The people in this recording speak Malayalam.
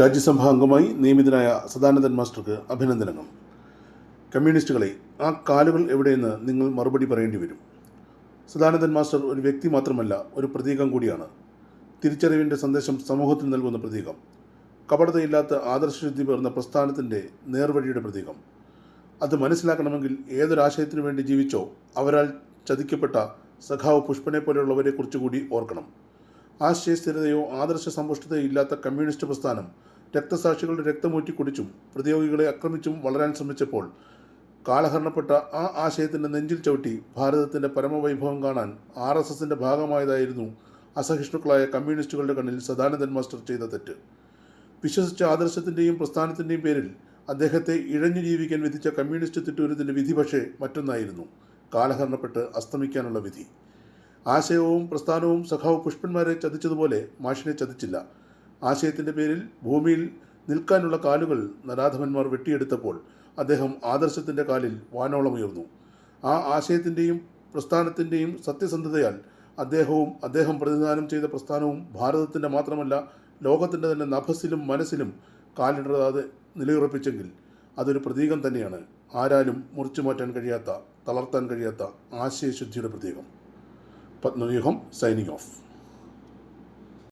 രാജ്യസഭാ അംഗമായി നിയമിതനായ സദാനന്ദൻ മാസ്റ്റർക്ക് അഭിനന്ദനങ്ങൾ. കമ്മ്യൂണിസ്റ്റുകളെ ആ കാലുകൾ എവിടെയെന്ന് നിങ്ങൾ മറുപടി പറയേണ്ടി വരും. സദാനന്ദൻ മാസ്റ്റർ ഒരു വ്യക്തി മാത്രമല്ല ഒരു പ്രതീകം കൂടിയാണ്. തിരിച്ചറിവിന്റെ സന്ദേശം സമൂഹത്തിന് നൽകുന്ന പ്രതീകം. കപടതയില്ലാത്ത ആദർശശുദ്ധി പേർന്ന പ്രസ്ഥാനത്തിന്റെ നേർവഴിയുടെ പ്രതീകം. അത് മനസ്സിലാക്കണമെങ്കിൽ ഏതൊരാശയത്തിനു വേണ്ടി ജീവിച്ചോ അവരാൽ ചതിക്കപ്പെട്ട സഖാവ് പുഷ്പനെ പോലെയുള്ളവരെ കുറിച്ചുകൂടി ഓർക്കണം. ആശയസ്ഥിരതയോ ആദർശ സമ്പുഷ്ടതയോ ഇല്ലാത്ത കമ്മ്യൂണിസ്റ്റ് പ്രസ്ഥാനം രക്തസാക്ഷികളുടെ രക്തമൂറ്റി കുടിച്ചും പ്രതിയോഗികളെ ആക്രമിച്ചും വളരാൻ ശ്രമിച്ചപ്പോൾ കാലഹരണപ്പെട്ട ആ ആശയത്തിന്റെ നെഞ്ചിൽ ചവിട്ടി ഭാരതത്തിന്റെ പരമവൈഭവം കാണാൻ ആർ എസ് എസിന്റെ ഭാഗമായതായിരുന്നു അസഹിഷ്ണുക്കളായ കമ്മ്യൂണിസ്റ്റുകളുടെ കണ്ണിൽ സദാനന്ദൻ മാസ്റ്റർ ചെയ്ത തെറ്റ്. വിശ്വസിച്ച ആദർശത്തിന്റെയും പ്രസ്ഥാനത്തിന്റെയും പേരിൽ അദ്ദേഹത്തെ ഇഴഞ്ഞു ജീവിക്കാൻ വിധിച്ച കമ്മ്യൂണിസ്റ്റ് തിട്ടൂരത്തിന്റെ വിധി പക്ഷേ മറ്റൊന്നായിരുന്നു കാലഹരണപ്പെട്ട് അസ്തമിക്കാനുള്ള വിധി. ആശയവും പ്രസ്ഥാനവും സഖാവ് പുഷ്പന്മാരെ ചതിച്ചതുപോലെ മാഷിനെ ചതിച്ചില്ല. ആശയത്തിന്റെ പേരിൽ ഭൂമിയിൽ നിൽക്കാനുള്ള കാലുകൾ നരാധമന്മാർ വെട്ടിയെടുത്തപ്പോൾ അദ്ദേഹം ആദർശത്തിന്റെ കാലിൽ വാനോളമുയർന്നു. ആ ആശയത്തിന്റെയും പ്രസ്ഥാനത്തിന്റെയും സത്യസന്ധതയാൽ അദ്ദേഹവും അദ്ദേഹം പ്രതിനിധാനം ചെയ്ത പ്രസ്ഥാനവും ഭാരതത്തിന്റെ മാത്രമല്ല ലോകത്തിന്റെ തന്നെ നഭസിലും മനസ്സിലും കാലിടറാതെ നിലയുറപ്പിച്ചെങ്കിൽ അതൊരു പ്രതീകം തന്നെയാണ്. ആരാലും മുറിച്ചു മാറ്റാൻ കഴിയാത്ത തളർത്താൻ കഴിയാത്ത ആശയശുദ്ധിയുടെ പ്രതീകം. Padmavyuham signing off.